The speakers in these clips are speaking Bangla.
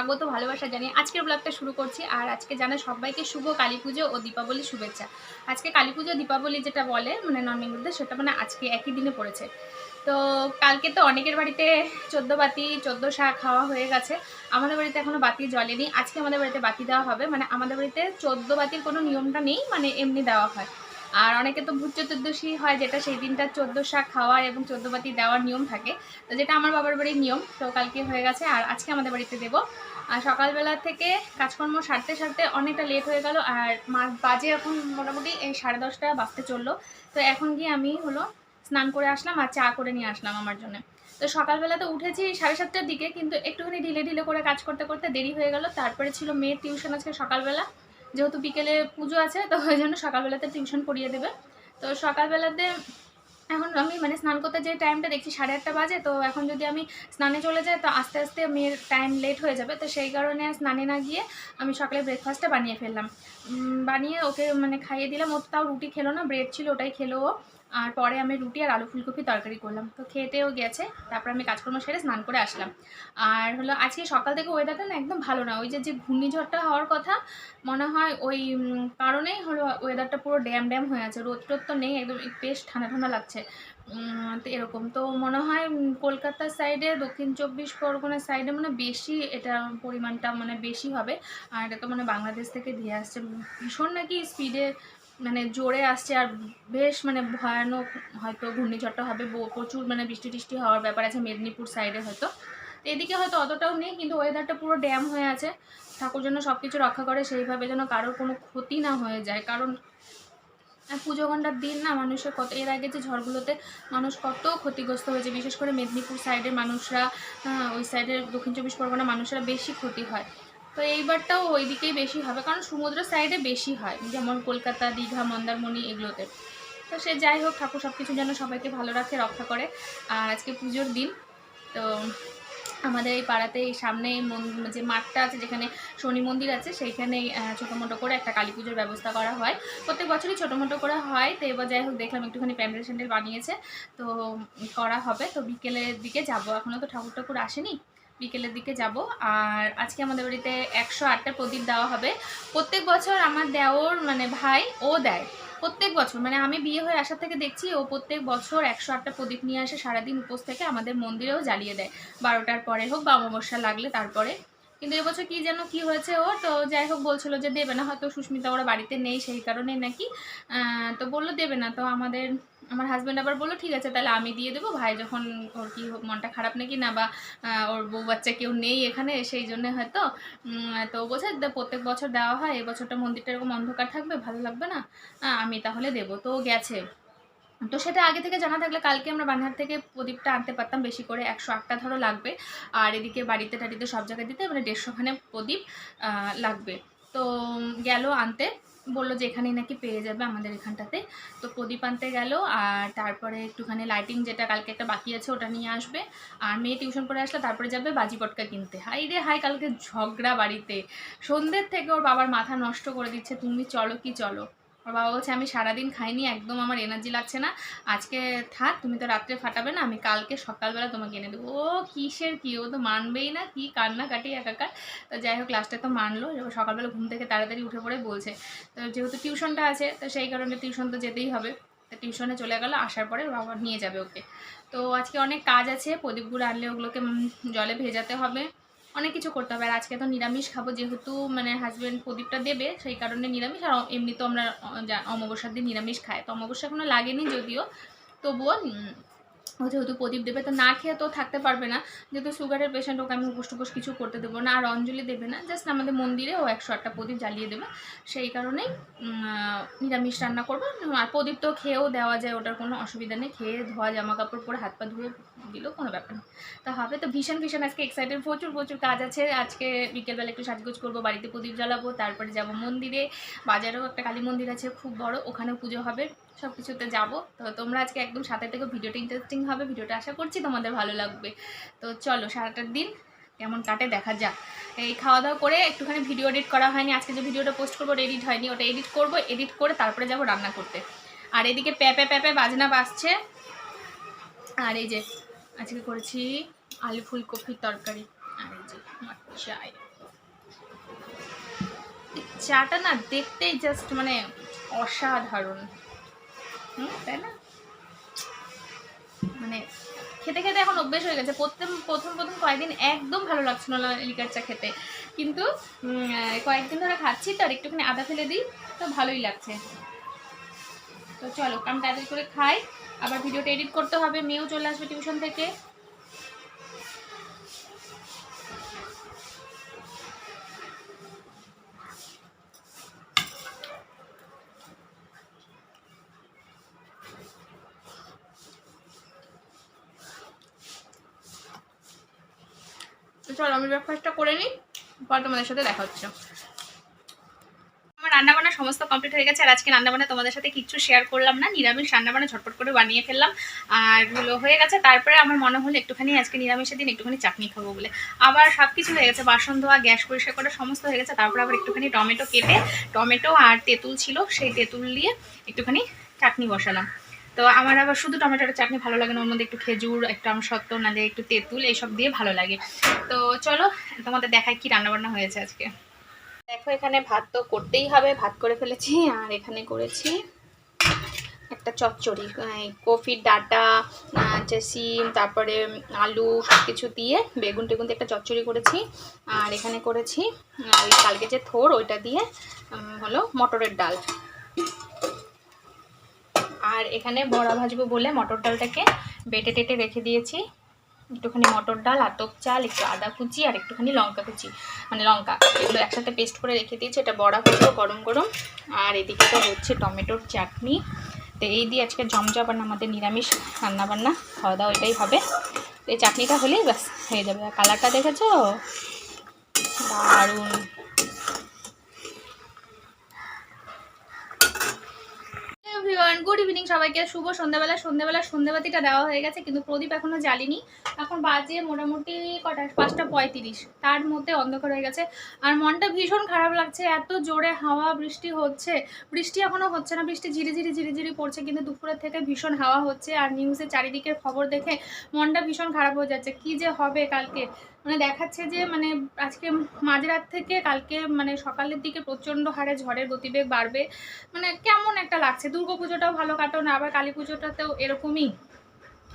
স্বাগত ভালোবাসা জানিয়ে আজকের ব্লগটা শুরু করছি আর আজকে জানা সবাইকে শুভ কালী পুজো ও দীপাবলি শুভেচ্ছা। আজকে কালী পুজো, দীপাবলি যেটা বলে মানে নন সেটা মানে আজকে একই দিনে পড়েছে। তো কালকে তো অনেকের বাড়িতে চোদ্দ বাতি, চোদ্দ শাক খাওয়া হয়ে গেছে। আমাদের বাড়িতে এখনও বাতি জ্বলেনি। আজকে আমাদের বাড়িতে বাতি দেওয়া হবে। মানে আমাদের বাড়িতে চোদ্দ বাতির কোনো নিয়মটা নেই মানে এমনি দেওয়া হয়। আর অনেকে তো ভূত চতুর্দশী হয়, যেটা সেই দিনটা চোদ্দ শাক খাওয়ার এবং চোদ্দ বাতি দেওয়ার নিয়ম থাকে। তো যেটা আমার বাবার বাড়ির নিয়ম, তো কালকে হয়ে গেছে। আর আজকে আমাদের বাড়িতে দেবো। আর সকালবেলা থেকে কাজকর্ম সারতে সারতে অনেকটা লেট হয়ে গেল। আর বাজে এখন মোটামুটি এই সাড়ে দশটা বাজতে চলল। তো এখন গিয়ে আমি হলো স্নান করে আসলাম আর চা করে নিয়ে আসলাম আমার জন্য। তো সকালবেলা তো উঠেছি সাড়ে সাতটার দিকে, কিন্তু একটুখানি ঢিলে ঢিলে করে কাজ করতে করতে দেরি হয়ে গেল। তারপরে ছিল মেয়ের টিউশন আজকে সকালবেলা। যেহেতু বিকেলে পুজো আছে, তো ওই জন্য সকালবেলাতে টিউশন পড়িয়ে দেবে। তো সকালবেলাতে এখন আমি মানে স্নান করতে যে টাইমটা দেখছি সাড়ে আটটা বাজে, তো এখন যদি আমি স্নানে চলে যাই, তো আস্তে আস্তে মেয়ের টাইম লেট হয়ে যাবে। তো সেই কারণে স্নানে না গিয়ে আমি সকালে ব্রেকফাস্টটা বানিয়ে ফেললাম। বানিয়ে ওকে মানে খাইয়ে দিলাম। ও তাও রুটি খেলো না ব্রেড ছিল ওটাই খেলো ও। আর পরে আমি রুটি আর আলু ফুলকপি তরকারি করলাম। তো খেতেও গেছে, তারপর আমি কাজকর্ম সেরে স্নান করে আসলাম। আর হলো, আজকে সকাল থেকে ওয়েদারটা না একদম ভালো না। ওই যে যে ঘূর্ণিঝড়টা হওয়ার কথা, মনে হয় ওই কারণেই হলো ওয়েদারটা পুরো ড্যাম ড্যাম হয়ে আছে। রোদ টোদ তো নেই, একদম বেশ ঠান্ডা ঠান্ডা লাগছে। তো এরকম। তো মনে হয় কলকাতার সাইডে দক্ষিণ চব্বিশ পরগনার সাইডে মানে বেশি এটা পরিমাণটা মানে বেশি হবে। আর এটা তো মানে বাংলাদেশ থেকে দিয়ে আসছে। ভীষণ নাকি স্পিডে মানে জোরে আসছে আর বেশ মানে ভয়ানক হয়তো ঘূর্ণিঝড়টা হবে প্রচুর মানে বৃষ্টি টিষ্টি হওয়ার ব্যাপার আছে মেদিনীপুর সাইডে হয়তো। তো এদিকে হয়তো অতটাও নেই, কিন্তু ওয়েদারটা পুরো ড্যাম হয়ে আছে। ঠাকুর যেন সব কিছু রক্ষা করে, সেইভাবে যেন কারোর কোনো ক্ষতি না হয়ে যায়। কারণ পুজো ঘণ্টার দিন না, মানুষের কত, এর আগে যে ঝড়গুলোতে মানুষ কত ক্ষতিগ্রস্ত হয়েছে। বিশেষ করে মেদিনীপুর সাইডের মানুষরা ওই সাইডের দক্ষিণ চব্বিশ পরগনা মানুষরা বেশি ক্ষতি হয়। তো এইবারটাও ওই দিকেই বেশি হবে, কারণ সমুদ্র সাইডে বেশি হয়, যেমন কলকাতা, দীঘা, মন্দারমণি এগুলোতে। তো সে যাই হোক, ঠাকুর সব কিছু যেন সবাইকে ভালো রাখে, রক্ষা করে। আর আজকে পুজোর দিন, তো আমাদের এই পাড়াতে এই সামনে মন- যে মাঠটা আছে, যেখানে শনি মন্দির আছে, সেইখানে ছোটো মোটো করে একটা কালী পুজোর ব্যবস্থা করা হয়। প্রত্যেক বছরই ছোটো মোটো করে হয়, তো এবার যাই হোক, দেখলাম একটুখানি প্যান্ডেল স্যান্ডেল বানিয়েছে, তো করা হবে। তো বিকেলের দিকে যাব এখনও তো ঠাকুর ঠাকুর আসেনি? বিকেলের দিকে যাব। আর আজকে আমাদের বাড়িতে একশো আটটা প্রদীপ দেওয়া হবে। প্রত্যেক বছর আমার দেওর মানে ভাই, ও দেয়। প্রত্যেক বছর মানে আমি বিয়ে হয়ে আসার থেকে দেখছি, ও প্রত্যেক বছর একশো আটটা প্রদীপ নিয়ে আসে। সারাদিন উপোস থেকে আমাদের মন্দিরেও জ্বালিয়ে দেয়। বারোটার পরে হোক বা অমাবস্যা লাগলে তারপরে কিন্তু এবছর কি যেন কি হয়েছে ও, তো যাই হোক বলছিল যে দেবে না, হয়তো সুস্মিতা ওরা বাড়িতে নেই সেই কারণে নাকি তো বলল দেবে না, তো আমাদের, আমার হাজব্যান্ড আবার বলল, ঠিক আছে, তাহলে আমি দিয়ে দেবো, ভাই যখন ওর কি মনটা খারাপ নাকি না, বা ওর বউ বাচ্চা কেউ নেই এখানে, সেই জন্য হয়তো তো দে- প্রত্যেক বছর দেওয়া হয় এবছরটা মন্দিরটা এরকম অন্ধকার থাকবে, ভালো লাগবে না আমি তাহলে দেবো। তো গেছে। তো সেটা আগে থেকে জানা থাকলে কালকে আমরা বানহাট থেকে প্রদীপটা আনতে পারতাম বেশি করে একশো আটটা ধরো লাগবে। আর এদিকে বাড়িতে টাড়িতে সব জায়গায় দিতে মানে দেড়শোখানে প্রদীপ লাগবে। তো গেল আনতে, বলল যে এখানেই নাকি পেয়ে যাবে আমাদের এখানটাতে। তো প্রদীপ আনতে গেল আর তারপরে একটুখানি লাইটিং যেটা কালকে একটা বাকি আছে ওটা নিয়ে আসবে। আর মেয়ে টিউশন করে আসলে তারপরে যাবে বাজি পটকা কিনতে। হাই রে হাই, কালকে ঝগড়া বাড়িতে। সন্ধ্যের থেকে ওর বাবার মাথা নষ্ট করে দিচ্ছে। তুমি চলো কি চলো। ওর বাবা বলছে, আমি সারাদিন খাইনি, একদম আমার এনার্জি লাগছে না। আজকে থাক, তুমি তো রাত্রে ফাটাবে না, আমি কালকে সকালবেলা তোমাকে এনে দেবো। ও কিসের কি? ও তো মানবেই না, কি কান্না কাটি একাকার। তো যাই হোক লাস্টে তো মানলো। এবার সকালবেলা ঘুম থেকে তাড়াতাড়ি উঠে পড়ে বলছে তো যেহেতু টিউশনটা আছে, তো সেই কারণে টিউশন তো যেতেই হবে। তো টিউশনে চলে গেলো, আসার পরে বাবা নিয়ে যাবে ওকে। তো আজকে অনেক কাজ আছে, প্রদীপগুলো আনলে ওগুলোকে জলে ভেজাতে হবে। অনেক কিছু করতে হবে। আর আজকে তো নিরামিষ খাব যেহেতু মানে হাজব্যান্ড প্রদীপটা দেবে, সেই কারণে নিরামিষ। আর এমনি তো আমরা অমাবস্যার দিন নিরামিষ খাই। তো অমাবস্যা এখনও লাগেনি যদিও। তবুও ও যেহেতু প্রদীপ দেবে, তো না খেয়ে তো থাকতে পারবে না। যেহেতু সুগারের পেশেন্ট ওকে আমি উপোস টুপোস কিছু করতে দেবো না। আর অঞ্জলি দেবে না জাস্ট আমাদের মন্দিরে ও একশো আটটা প্রদীপ জ্বালিয়ে দেবে। সেই কারণেই নিরামিষ রান্না করব। আর প্রদীপ তো খেয়েও দেওয়া যায়, ওটার কোনো অসুবিধা নেই। খেয়ে ধোয়া জামা কাপড় পরে হাত পা ধুয়ে দিলেও কোনো ব্যাপার নেই। তা হবে তো ভীষণ ভীষণ আজকে এক্সাইটেড প্রচুর প্রচুর কাজ আছে। আজকে বিকেলবেলা একটু সাজগোজ করব, বাড়িতে প্রদীপ জ্বালাবো, তারপরে যাব মন্দিরে। বাজারেও একটা কালী মন্দির আছে, খুব বড়, ওখানেও পুজো হবে। সব কিছুতে যাব। তো তোমরা আজকে একদম সাথে থেকে, ভিডিওটা ইন্টারেস্টিং হবে, ভিডিওটা আশা করছি তোমাদের ভালো লাগবে। তো চলো সারাটার দিন কেমন কাটে দেখা যাক। এই খাওয়া দাওয়া করে একটুখানি ভিডিও এডিট করা হয়নি, আজকে যে ভিডিওটা পোস্ট করব এডিট হয়নি, ওটা এডিট করব এডিট করে তারপরে যাব রান্না করতে। আর এদিকে প্যাপে প্যাপে বাজনা বাজছে। আর এই যে, আজকে করেছি আলু ফুলকপির তরকারি। আর এই যে চাই। চাটা না দেখতেই জাস্ট মানে অসাধারণ। হুম, তাই না? মানে খেতে খেতে এখন অভ্যেস হয়ে গেছে। প্রথম প্রথম প্রথম কয়েকদিন একদম ভালো লাগছিল না লিকার চা খেতে। কিন্তু কয়েকদিন ধরে খাচ্ছি তো, আর একটুখানি আদা ফেলে দিই, তো ভালোই লাগছে। তো চলো, আমি তাড়াতাড়ি করে খাই। আবার ভিডিওটা এডিট করতে হবে, মেয়েও চলে আসবে টিউশন থেকে। আমি ব্রেকফাস্টটা করে নিই, পর তোমাদের সাথে দেখা হচ্ছে। আমার রান্নাবান্না সমস্ত কমপ্লিট হয়ে গেছে, আর আজকে রান্নাবান্না তোমাদের সাথে কিচ্ছু শেয়ার করলাম না। নিরামিষ রান্নাবান্না ঝটপট করে বানিয়ে ফেললাম। আর হলো হয়ে গেছে, তারপরে আমার মনে হলো একটুখানি আজকে নিরামিষের দিন একটুখানি চাটনি খাব বলে। আবার সব কিছু হয়ে গেছে, বাসন ধোয়া, গ্যাস পরিষ্কার করা সমস্ত হয়ে গেছে, তারপরে আবার একটুখানি টমেটো কেটে, টমেটো আর তেঁতুল ছিল, সেই তেঁতুল দিয়ে একটুখানি চাটনি বসালাম। তো আমার আবার শুধু টমেটোর চাটনি ভালো লাগে না, ওর মধ্যে একটু খেজুর, একটু আমসত্ত্ব না দিয়ে একটু তেঁতুল এইসব দিয়ে ভালো লাগে। তো চলো, তোমাদের দেখায় কি রান্নাবান্না হয়েছে আজকে। দেখো, এখানে ভাত তো করতেই হবে, ভাত করে ফেলেছি, আর এখানে করেছি একটা চচ্চড়ি কফির ডাটা হচ্ছে সিম, তারপরে আলু সব কিছু দিয়ে বেগুন টেগুন দিয়ে একটা চচ্চড়ি করেছি, আর এখানে করেছি ওই কালকে যে থোর, ওইটা দিয়ে হলো মটরের ডাল। আর এখানে বড়া ভাজবো বলে মটর ডালটাকে বেটে টেটে রেখে দিয়েছি। একটুখানি মটর ডাল, আতপ চাল, একটু আদা কুচি আর একটুখানি লঙ্কা কুচি। মানে লঙ্কা, এগুলো একসাথে পেস্ট করে রেখে দিয়েছি। এটা বড়া ভাজবো গরম গরম। আর এদিকে তো হচ্ছে টমেটোর চাটনি। তো এই দিয়ে আজকে জমজমাট আমাদের নিরামিষ রান্নাবান্না। খাওয়া দাওয়া এটাই হবে। এই চাটনিটা হলেই ব্যাস, হয়ে যাবে। আর কালারটা দেখেছ? দারুণ। এভরিওয়ান গুড ইভিনিং সবাইকে। শুভ সন্ধ্যাবেলা। সন্ধ্যাবেলা সন্ধ্যাবাতিটা দেওয়া হয়ে গেছে, কিন্তু প্রদীপ এখনও জ্বালিনি। এখন বাজে মোটামুটি কটা? পাঁচটা পঁয়ত্রিশ। তার মধ্যে অন্ধকার হয়ে গেছে। আর মনটা ভীষণ খারাপ লাগছে। এত জোরে হাওয়া বৃষ্টি হচ্ছে। বৃষ্টি এখনও হচ্ছে না। বৃষ্টি ঝিরি ঝিরি ঝিরি ঝিরি পড়ছে, কিন্তু দুপুরের থেকে ভীষণ হাওয়া হচ্ছে। আর নিউজে চারিদিকের খবর দেখে মনটা ভীষণ খারাপ হয়ে যাচ্ছে। কি যে হবে কালকে? মানে দেখাচ্ছে যে মানে আজকে মাঝরাত থেকে কালকে মানে সকালের দিকে প্রচণ্ড হারে ঝড়ের গতিবেগ বাড়বে। মানে কেমন একটা লাগছে। দুর্গা পুজোটাও ভালো কাটো না, আবার কালী পুজোটাতেও এরকমই।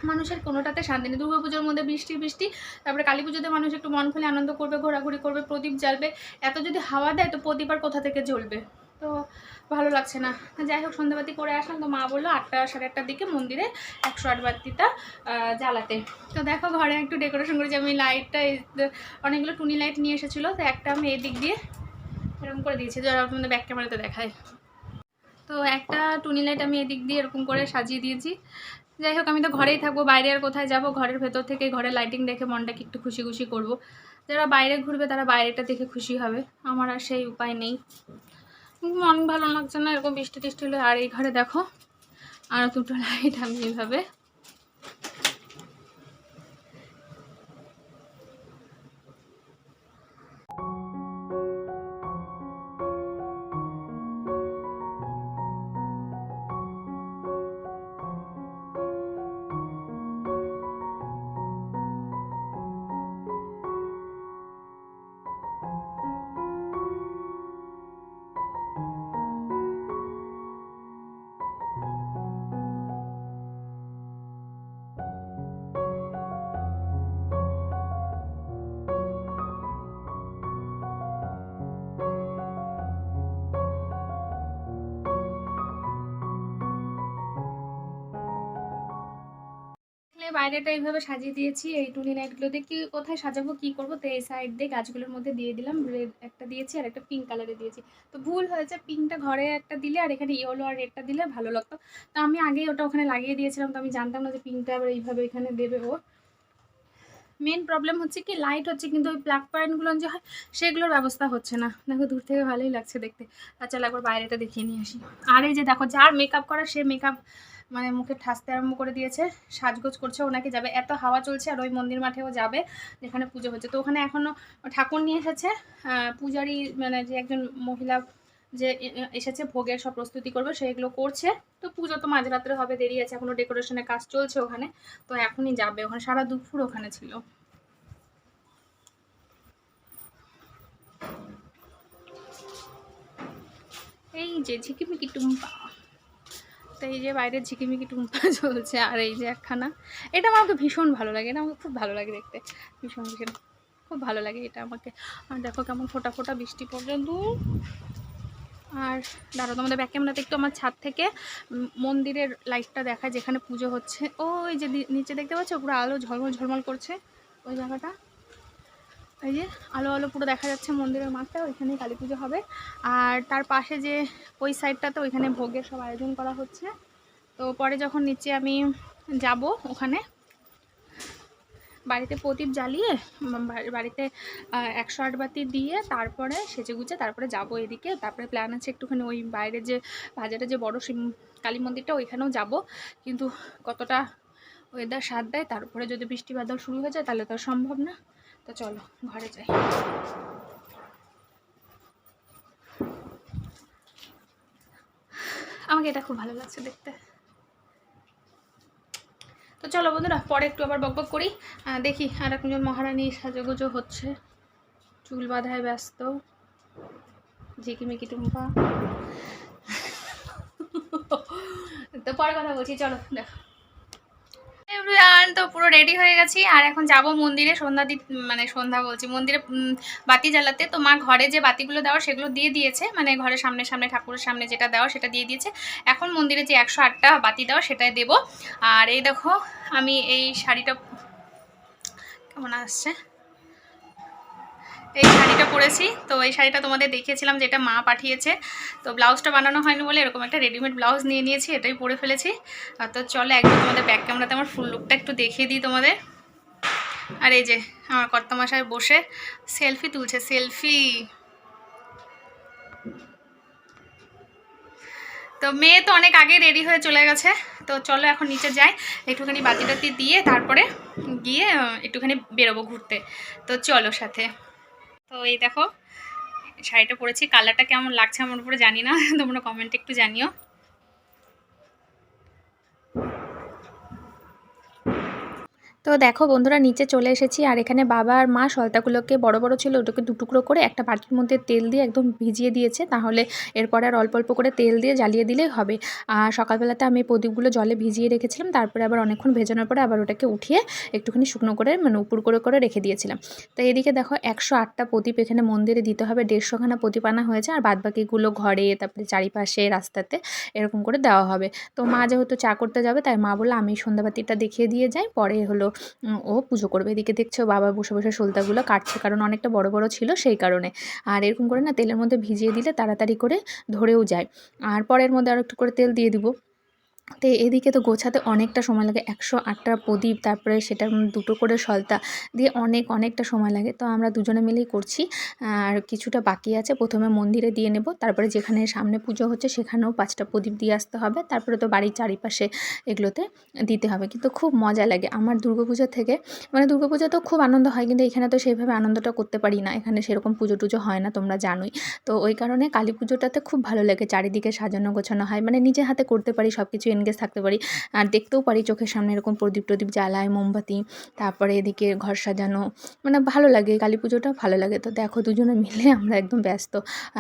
মানুষের কোনোটাতে শান্তি নেই। দুর্গা পুজোর মধ্যে বৃষ্টি বৃষ্টি, তারপরে কালী পুজোতে মানুষ একটু মন খুলে আনন্দ করবে, ঘোরাঘুরি করবে, প্রদীপ জ্বালবে। এত যদি হাওয়া দেয়, তো প্রদীপ আর কোথা থেকে জ্বলবে? তো ভালো লাগছে না। যাই হোক, সন্ধ্যাবাতি করে আসলাম। তো মা বলল আটটা সাড়ে আটটার দিকে মন্দিরে একশো আট বাতিটা জ্বালাতে। তো দেখো ঘরে একটু ডেকোরেশন করেছি। আমি লাইটটা অনেকগুলো টুনি লাইট নিয়ে এসেছিল। তো একটা আমি এদিক দিয়ে এরকম করে দিয়েছি। যারা আপনাদের ব্যাক ক্যামেরাতে দেখায়। তো একটা টুনি লাইট আমি এদিক দিয়ে এরকম করে সাজিয়ে দিয়েছি। যাই হোক, আমি তো ঘরেই থাকব। বাইরে আর কোথায় যাব? ঘরের ভেতর থেকে ঘরে লাইটিং দেখে মনটাকে একটু খুশি খুশি করব। যারা বাইরে ঘুরবে, তারা বাইরেটা দেখে খুশি হবে। আমার আর সেই উপায় নেই। মন ভালো লাগছে না, এরকম বৃষ্টি টিষ্টি হলে। আর এই ঘরে দেখো, আর দুটো লাইট আমি এইভাবে বাইরেটা এইভাবে সাজিয়ে দিয়েছি, এই টুনি লাইটগুলো দিয়ে কি কোথায় সাজাবো, কি করব, তো এই সাইড দিয়ে গাছগুলোর মধ্যে দিয়ে দিলাম রেড একটা দিয়েছি আর একটা পিঙ্ক কালারে দিয়েছি। তো ভুল হয়েছে পিঙ্কটা ঘরে একটা দিলে আর এখানে ইয়েলো আর রেডটা দিলে ভালো লাগতো। তো আমি আগেই ওটা ওখানে লাগিয়ে দিয়েছিলাম, তো আমি জানতাম না যে পিঙ্কটা আবার এইভাবে এখানে দেবে ও। মেন প্রবলেম হচ্ছে কি লাইট হচ্ছে কিন্তু ওই ব্ল্যাক পয়েন্টগুলো যে হয়, সেগুলোর ব্যবস্থা হচ্ছে না। দেখো দূর থেকে ভালোই লাগছে দেখতে। আর চলো একবার বাইরেটা দেখিয়ে নিয়ে আসি। আর এই যে দেখো, যার মেকআপ করা সে মেকআপ মানে মুখে ঠাসতে আরম্ভ করে দিয়েছে, সাজগোজ করছে, ওনাকে যাবে। এত হাওয়া চলছে আর ওই মন্দির মাঠেও যাবে, যেখানে পুজো হচ্ছে। তো ওখানে এখনও ঠাকুর নিয়ে এসেছে পূজারি মানে যে একজন মহিলা যে এসেছে, ভোগের সব প্রস্তুতি করবে সেইগুলো করছে। তো পুজো তো মাঝরাত্রে হবে, দেরি আছে এখনও ডেকোরেশনের কাজ চলছে ওখানে। তো এখনই যাবে, ওখানে সারা দুপুর ওখানে ছিল। এই যে ঝিকিমিকি টুম্পা। তো এই যে বাইরে ঝিকিমিকি টুম্পা চলছে আর এই যে একখানা, এটা আমাকে ভীষণ ভালো লাগে, এটা আমাকে খুব ভালো লাগে দেখতে, ভীষণ ভীষণ, খুব ভালো লাগে এটা আমাকে। আর দেখো কেমন ফোটা ফোটা বৃষ্টি পর্যন্ত আর দাঁড়ো তোমাদের ব্যাক ক্যামেরাতে একটু আমার ছাদ থেকে মন্দিরের লাইটটা দেখায় যেখানে পুজো হচ্ছে। ও ওই যে নিচে দেখতে পাচ্ছ পুরো আলো ঝলমল ঝলমল করছে, ওই জায়গাটা। এই যে আলো আলো পুরো দেখা যাচ্ছে মন্দিরের মাঠটা, ওইখানেই কালী পুজো হবে। আর তার পাশে যে ওই সাইডটাতে ওইখানে ভোগের সব আয়োজন করা হচ্ছে। তো পরে যখন নিচে আমি যাব ওখানে, বাড়িতে প্রদীপ জ্বালিয়ে বাড়িতে একশো আট বাতি দিয়ে তারপরে সেজে গুজে তারপরে যাব এদিকে। তারপরে প্ল্যান আছে একটুখানি ওই বাইরে যে বাজারে যে বড় শিব, কালী মন্দিরটা, ওইখানেও যাব। কিন্তু কতটা ওয়েদার সাথ দেয়, তারপরে যদি বৃষ্টি বাদল শুরু হয়ে যায়, তাহলে তো সম্ভব না। তো চলো, ঘরে যাই। আমাকে এটা খুব ভালো লাগছে দেখতে। তো চলো বন্ধুরা, পরে একটু আবার বকবক করি। দেখি আর একজন মহারানী সাজুগুজো হচ্ছে। চুল বাঁধায় ব্যস্ত। ঝিকিমিকি টুম্পা। তো পরে কথা বলছি, চলো, দেখো। এভরিওয়ান তো পুরো রেডি হয়ে গেছি। আর এখন যাব মন্দিরে, সন্ধ্যা দি মানে সন্ধ্যা বলছি, মন্দিরে বাতি জ্বালাতে। তো মা ঘরে যে বাতিগুলো দেওয়ার, সেগুলো দিয়ে দিয়েছে। মানে ঘরের সামনে সামনে, ঠাকুরের সামনে যেটা দেওয়া সেটা দিয়ে দিয়েছে। এখন মন্দিরে যে একশো আটটা বাতি দেওয়া সেটাই দেব। আর এই দেখো, আমি এই শাড়িটা, কেমন আসছে? এই শাড়িটা পরেছি। তো এই শাড়িটা তোমাদের দেখিয়েছিলাম যেটা মা পাঠিয়েছে। তো ব্লাউজটা বানানো হয়নি বলে এরকম একটা রেডিমেড ব্লাউজ নিয়ে নিয়েছি, এটাই পরে ফেলেছি। তো চলো একদম তোমাদের ব্যাক ক্যামেরাতে আমার ফুল লুকটা একটু দেখিয়ে দিই তোমাদের। আর এই যে আমার কর্তামশায় বসে সেলফি তুলছে সেলফি তো মেয়ে তো অনেক আগে রেডি হয়ে চলে গেছে। তো চলো এখন নিচে যাই, একটুখানি বাতি টাতি দিয়ে তারপরে গিয়ে একটুখানি বেরোবো ঘুরতে। তো চলো সাথে। তো এই দেখো, শাড়িটা পরেছি কালারটা কেমন লাগছে আমার উপরে জানি না, তোমরা কমেন্টে একটু জানিও। তো দেখো বন্ধুরা, নিচে চলে এসেছি। আর এখানে বাবা আর মা সলতাগুলোকে বড় বড় ছিল, ওটাকে দু টুকরো করে একটা বাটির মধ্যে তেল দিয়ে একদম ভিজিয়ে দিয়েছে। তাহলে এরপরে আর অল্প অল্প করে তেল দিয়ে জ্বালিয়ে দিলেই হবে। আর সকালবেলাতে আমি প্রদীপগুলো জলে ভিজিয়ে রেখেছিলাম। তারপরে আবার অনেকক্ষণ ভেজানোর পরে আবার ওটাকে উঠিয়ে একটুখানি শুকনো করে মানে উপর করে করে রেখে দিয়েছিলাম। তো এদিকে দেখো একশো আটটা প্রদীপ এখানে মন্দিরে দিতে হবে। দেড়শোখানা প্রদীপ আনা হয়েছে। আর বাদবাকিগুলো ঘরে, তারপরে চারিপাশে, রাস্তাতে এরকম করে দেওয়া হবে। তো মা যেহেতু চা করতে যাবে, তাই মা বলল, আমি সন্ধ্যাবাতিটা দেখিয়ে দিয়ে যাই। পরে হলো ও পুজো করবে। এদিকে দেখছ বাবা বসে বসে সলতাগুলো কাটছে, কারণ অনেকটা বড় বড় ছিল সেই কারণে। আর এরকম করে না তেলের মধ্যে ভিজিয়ে দিলে তাড়াতাড়ি করে ধরেও যায়। আর পরের মধ্যে আর একটু করে তেল দিয়ে দিব। তো এদিকে তো গোছাতে অনেকটা সময় লাগে। একশো আটটা প্রদীপ, তারপরে সেটার দুটো করে সলতা দিয়ে অনেক, অনেকটা সময় লাগে। তো আমরা দুজনে মিলেই করছি। আর কিছুটা বাকি আছে, প্রথমে মন্দিরে দিয়ে নেব। তারপরে যেখানে সামনে পুজো হচ্ছে সেখানেও পাঁচটা প্রদীপ দিয়ে আসতে হবে। তারপরে তো বাড়ির চারিপাশে এগুলোতে দিতে হবে। কিন্তু খুব মজা লাগে আমার দুর্গাপুজো থেকে। মানে দুর্গাপুজো তো খুব আনন্দ হয়, কিন্তু এখানে তো সেইভাবে আনন্দটা করতে পারি না। এখানে সেরকম পুজো টুজো হয় না, তোমরা জানোই। তো ওই কারণে কালী পুজোটাতে খুব ভালো লাগে। চারিদিকে সাজানো গোছানো হয়। মানে নিজে হাতে করতে পারি সব কিছু এনগেজ থাকতে পারি। আর দেখতেও পারি চোখের সামনে এরকম প্রদীপ টদীপ জ্বালায় মোমবাতি তারপরে এদিকে ঘর সাজানো। মানে ভালো লাগে কালী পুজোটা ভালো লাগে। তো দেখো দুজনে মিলে আমরা একদম ব্যস্ত।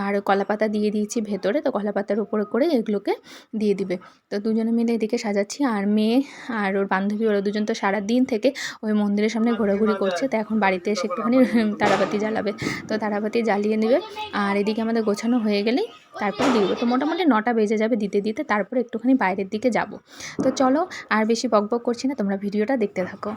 আর কলাপাতা দিয়ে দিয়েছি ভেতরে তো কলাপাতার উপরে করে এগুলোকে দিয়ে দিবে। তো দুজনে মিলে এদিকে সাজাচ্ছি। আর মেয়ে আর ওর বান্ধবী ওরা দুজন তো সারা দিন থেকে ওই মন্দিরের সামনে ঘোরাঘুরি করছে। তো এখন বাড়িতে এসে একটুখানি তারাবাতি জ্বালাবে। তো তারাবাতি জ্বালিয়ে নেবে। আর এদিকে আমাদের গোছানো হয়ে গেলেই তারপরে দিব। তো মোটামুটি নটা বেজে যাবে দিতে দিতে। তারপরে একটুখানি বাইরের দিকে যাব। তো চলো আর বেশি বকবক করছি না, তোমরা ভিডিওটা দেখতে থাকো।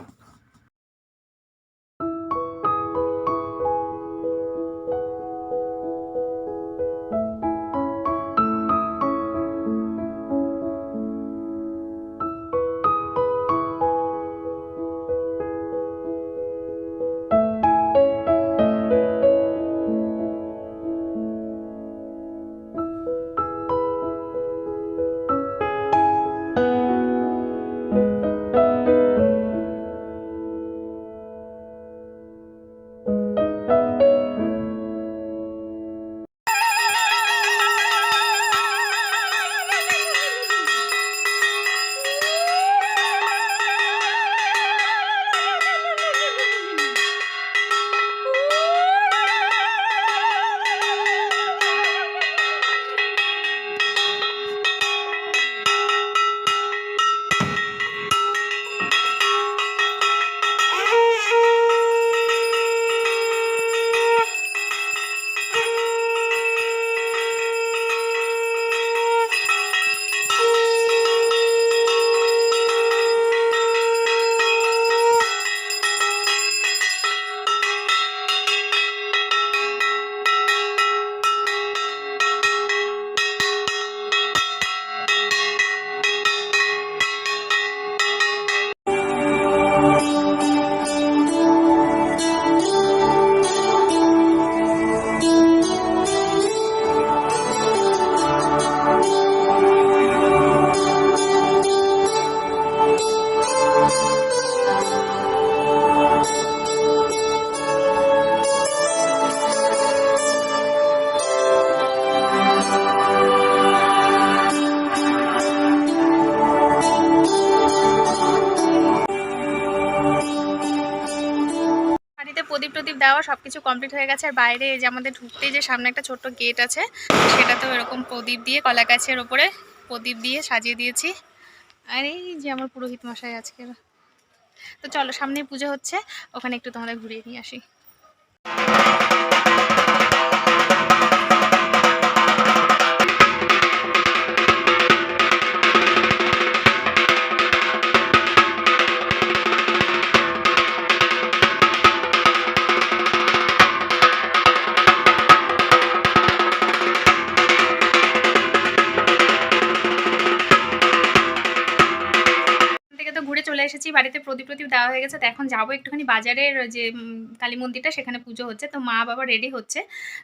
কিছু কমপ্লিট হয়ে গেছে। আর বাইরে যে আমাদের ঢুকতে যে সামনে একটা ছোট্ট গেট আছে সেটাতেও এরকম প্রদীপ দিয়ে কলা গাছের ওপরে প্রদীপ দিয়ে সাজিয়ে দিয়েছি। আর এই যে আমার পুরোহিত মশাই আজকের। তো চলো সামনে পুজো হচ্ছে, ওখানে একটু তোমাদের ঘুরিয়ে নিয়ে আসি। দেওয়া হয়ে গেছে। তো এখন যাব একটুখানি বাজারের যে কালী মন্দিরটা, সেখানে পুজো হচ্ছে। তো মা বাবা রেডি হচ্ছে।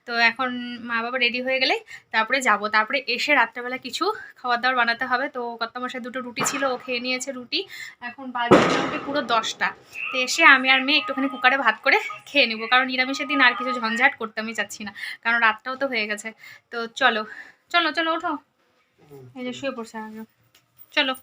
তো এখন মা বাবা রেডি হয়ে গেলে তারপরে যাব। তারপরে এসে রাত্রেবেলা কিছু খাবার দাবার বানাতে হবে। তো কর্তামশাই দুটো রুটি ছিল, ও খেয়ে নিয়েছে রুটি। এখন বাজে মোটামুটি পুরো দশটা। তো এসে আমি আর মেয়ে একটুখানি কুকারে ভাত করে খেয়ে নেব। কারণ নিরামিষের দিন আর কিছু ঝঞ্ঝাট করতে আমি চাচ্ছি না। কারণ রাতটাও তো হয়ে গেছে। তো চলো চলো চলো, ওঠো। এই যে শুয়ে পড়ছে চলো।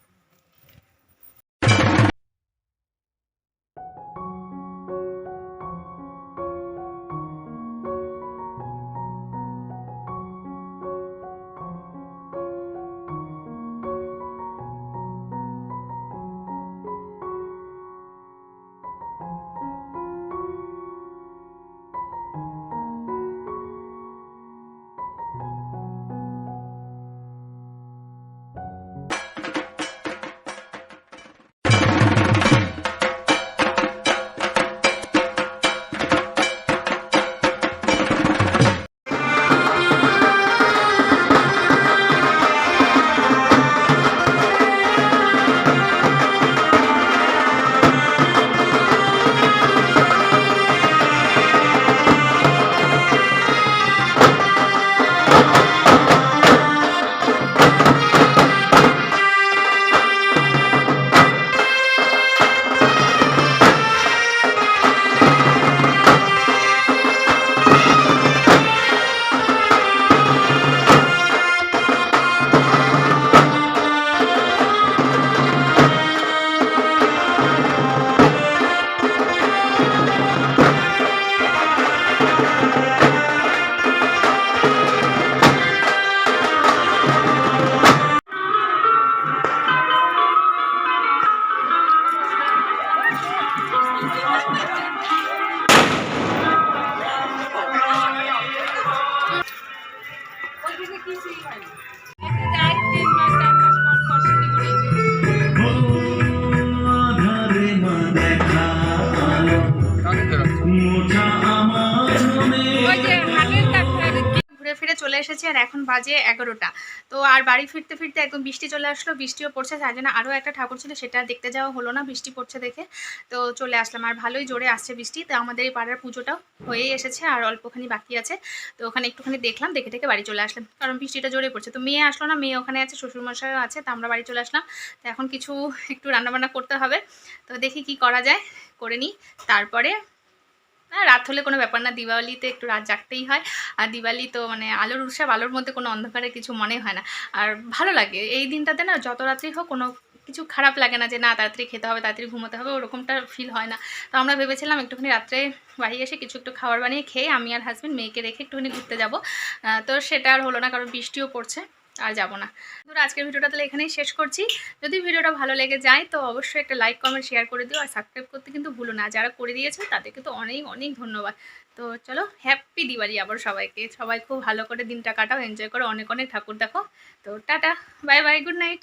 আর এখন বাজে এগারোটা। তো আর বাড়ি ফিরতে ফিরতে একদম বৃষ্টি চলে আসলো, বৃষ্টিও পড়ছে, তার জন্য আরও একটা ঠাকুর ছিল, সেটা দেখতে যাওয়া হলো না, বৃষ্টি পড়ছে দেখে। তো চলে আসলাম, আর ভালোই জোরে আসছে বৃষ্টি। তো আমাদের এই পাড়ার পুজোটাও হয়েই এসেছে, আর অল্পখানি বাকি আছে। তো ওখানে একটুখানি দেখলাম, দেখে দেখে বাড়ি চলে আসলাম, কারণ বৃষ্টিটা জোরে পড়ছে। তো মেয়ে আসলো না, মেয়ে ওখানে আছে, শ্বশুরমশাইও আছে, তো আমরা বাড়ি চলে আসলাম। তো এখন কিছু একটু রান্নাবান্না করতে হবে। তো দেখি কি করা যায়, করে নিই। তারপরে না, রাত হলে কোনো ব্যাপার না, দিওয়ালিতে একটু রাত জাগতেই হয়। আর দিওয়ালি তো মানে আলোর উৎসব, আলোর মধ্যে কোনো অন্ধকারে কিছু মনে হয় না। আর ভালো লাগে, এই দিনটাতে না যত রাত্রি হোক কোনো কিছু খারাপ লাগে না যে, না, তাড়াতাড়ি খেতে হবে, তাড়াতাড়ি ঘুমোতে হবে, ওরকমটা ফিল হয় না। তো আমরা ভেবেছিলাম একটুখানি রাত্রে বাড়ি এসে কিছু একটু খাবার বানিয়ে খেয়ে আমি আর হাজব্যান্ড মেয়েকে রেখে একটুখানি ঘুরতে যাব। তো সেটা আর হলো না, কারণ বৃষ্টিও পড়ছে। আর যাব না। ধরো আজকের ভিডিওটা তাহলে এখানেই শেষ করছি। যদি ভিডিওটা ভালো লেগে যায়, তো অবশ্যই একটা লাইক কমেন্ট শেয়ার করে দিও। আর সাবস্ক্রাইব করতে কিন্তু ভুলো না। যারা করে দিয়েছে তাদের কিন্তু অনেক অনেক ধন্যবাদ। তো চলো হ্যাপি দিওয়ালি আবার সবাইকে। সবাই খুব ভালো করে দিনটা কাটাও। এনজয় করো। অনেক অনেক ঠাকুর দেখো। তো tata. Bye bye good night